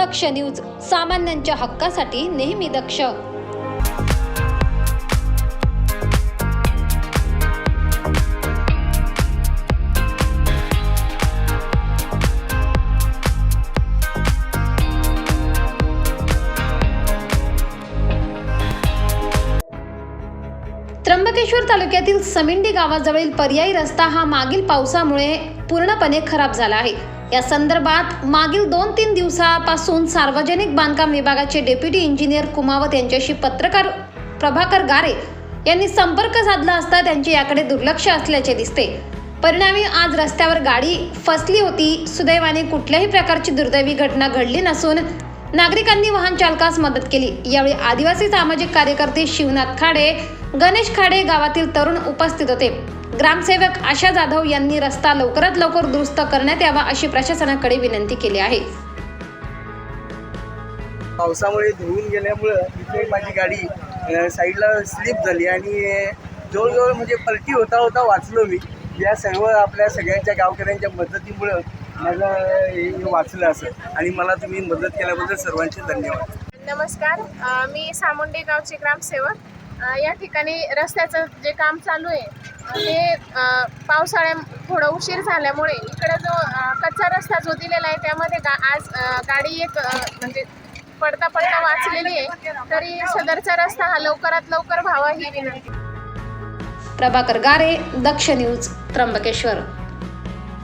दक्ष news सामान्यांच्या हक्कासाठी नेहमी दक्ष. त्र्यंबकेश्वर तालुक्यातील समिंडी गावाजवळील पर्यायी रस्ता हा मागील पावसामुळे पूर्णपणे खराब झाला आहे. या संदर्भात मागील दोन तीन दिवसापासून सार्वजनिक बांधकाम विभागाचे डेप्युटी इंजिनियर कुमावत यांच्याशी पत्रकार प्रभाकर गारे यांनी संपर्क साधला असता त्यांचे याकडे दुर्लक्ष असल्याचे दिसते. परिणामी आज रस्त्यावर गाडी फसली होती. सुदैवाने कुठल्याही प्रकारची दुर्दैवी घटना घडली नसून नागरिकांनी वाहन चालकास मदत केली. यावेळी आदिवासी सामाजिक कार्यकर्ते शिवनाथ खाडे गणेश खाडे गावातील तरुण उपस्थित होते. ग्रामसेवक आशा जाधव यांनी रस्ता लवकरात लवकर दुरुस्त करण्यात यावा अशी प्रशासनाकडे विनंती केली आहे. पावसामुळे धुवून गेल्यामुळं इथे माझी गाडी साईडला स्लिप झाली आणि जवळजवळ म्हणजे पलटी होता होता वाचलो मी. या सर्व आपल्या सगळ्यांच्या गावकऱ्यांच्या मदतीमुळं माझं हे वाचलं असं आणि मला तुम्ही मदत केल्याबद्दल सर्वांचे धन्यवाद. नमस्कार. मी सामुंडे गावचे ग्रामसेवक. या ठिकाणी रस्त्याचं जे काम चालू आहे ते पावसाळ्या थोडं उशीर झाल्यामुळे इकडे जो कच्चा रस्ता जो दिलेला आहे त्यामध्ये गा आज गाडी एक म्हणजे पडता पडता वाचलेली आहे तरी सदरचा रस्ता हा लवकरात लवकर व्हावा ही विनंती. प्रभाकर गारे दक्ष न्यूज त्र्यंबकेश्वर.